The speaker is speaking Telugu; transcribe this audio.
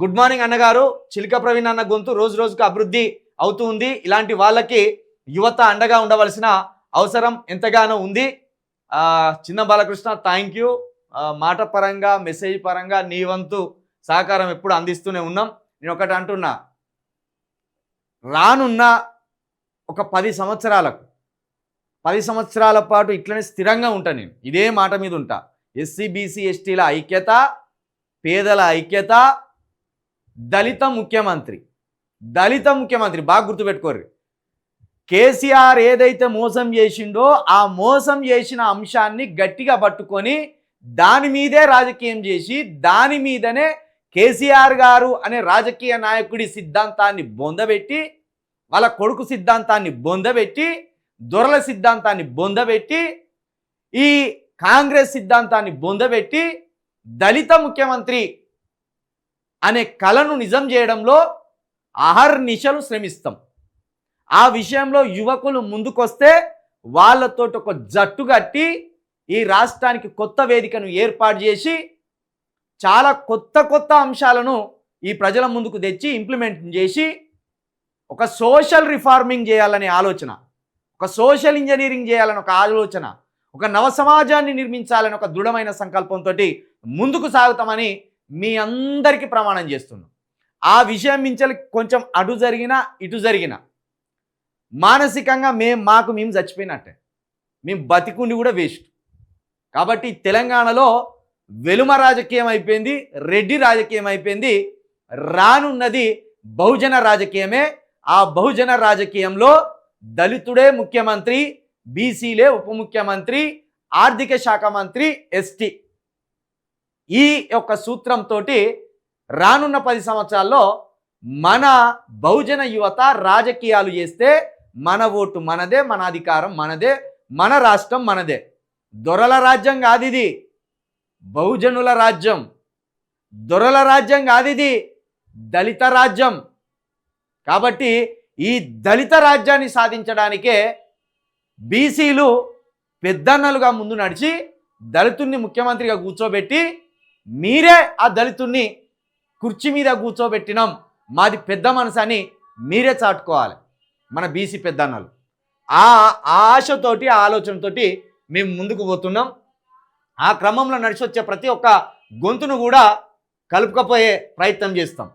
గుడ్ మార్నింగ్ అన్నగారు. చిలుక ప్రవీణ్ అన్న గొంతు రోజు రోజుకు అభివృద్ధి అవుతూ ఉంది. ఇలాంటి వాళ్ళకి యువత అండగా ఉండవలసిన అవసరం ఎంతగానో ఉంది. చిన్న బాలకృష్ణ థ్యాంక్ యూ మాట పరంగా మెసేజ్ పరంగా నీ వంతు సహకారం ఎప్పుడు అందిస్తూనే ఉన్నాం. నేను ఒకటి అంటున్నా. రానున్న ఒక పది సంవత్సరాలకు పది సంవత్సరాల పాటు ఇట్లనే స్థిరంగా ఉంటా నేను. ఇదే మాట మీద ఉంటా. ఎస్సీ బీసీ ఎస్టీల ఐక్యత పేదల ఐక్యత దళిత ముఖ్యమంత్రి దళిత ముఖ్యమంత్రి బాగా గుర్తుపెట్టుకోరు కేసీఆర్ ఏదైతే మోసం చేసిండో ఆ మోసం చేసిన అంశాన్ని గట్టిగా పట్టుకొని దాని మీదే రాజకీయం చేసి దాని మీదనే కేసీఆర్ గారు అనే రాజకీయ నాయకుడి సిద్ధాంతాన్ని బొందబెట్టి వాళ్ళ కొడుకు సిద్ధాంతాన్ని బొందబెట్టి దొరల సిద్ధాంతాన్ని బొందబెట్టి ఈ కాంగ్రెస్ సిద్ధాంతాన్ని బొందబెట్టి దళిత ముఖ్యమంత్రి అనే కళను నిజం చేయడంలో అహర్నిశలు శ్రమిస్తాం. ఆ విషయంలో యువకులు ముందుకొస్తే వాళ్ళతో ఒక జట్టు కట్టి ఈ రాష్ట్రానికి కొత్త వేదికను ఏర్పాటు చేసి చాలా కొత్త కొత్త అంశాలను ఈ ప్రజల ముందుకు తెచ్చి ఇంప్లిమెంట్ చేసి ఒక సోషల్ రిఫార్మింగ్ చేయాలనే ఆలోచన ఒక సోషల్ ఇంజనీరింగ్ చేయాలని ఒక ఆలోచన ఒక నవ సమాజాన్ని నిర్మించాలని ఒక దృఢమైన సంకల్పంతో ముందుకు సాగుతామని మీ అందరికీ ప్రమాణం చేస్తున్నాం. ఆ విషయం మించలి కొంచెం అటు జరిగినా ఇటు జరిగినా మానసికంగా మేము మాకు మేము చచ్చిపోయినట్టే. మేము బతికుండి కూడా వేస్ట్. కాబట్టి తెలంగాణలో వెలుమ రాజకీయం అయిపోయింది రెడ్డి రాజకీయం అయిపోయింది రానున్నది బహుజన రాజకీయమే. ఆ బహుజన రాజకీయంలో దళితుడే ముఖ్యమంత్రి బీసీలే ఉప ముఖ్యమంత్రి ఆర్థిక శాఖ మంత్రి ఎస్టీ. ఈ యొక్క సూత్రంతో రానున్న పది సంవత్సరాల్లో మన బహుజన యువత రాజకీయాలు చేస్తే మన ఓటు మనదే మన అధికారం మనదే మన రాష్ట్రం మనదే. దొరల రాజ్యం కాదు ఇది. బహుజనుల రాజ్యం. దొరల రాజ్యం కాదు ఇది. దళిత రాజ్యం. కాబట్టి ఈ దళిత రాజ్యాన్ని సాధించడానికే బీసీలు పెద్దన్నలుగా ముందు నడిచి దళితుణ్ణి ముఖ్యమంత్రిగా కూర్చోబెట్టి మీరే ఆ దళితుణ్ణి కుర్చీ మీద కూర్చోబెట్టినాం. మాది పెద్ద మనసు అని మీరే చాటుకోవాలి. మన బీసీ పెద్దన్నలు. ఆ ఆశతోటి ఆ ఆలోచనతోటి మేము ముందుకు పోతున్నాం. ఆ క్రమంలో నడిచి వచ్చే ప్రతి ఒక్క గొంతును కూడా కలుపుకపోయే ప్రయత్నం చేస్తాం.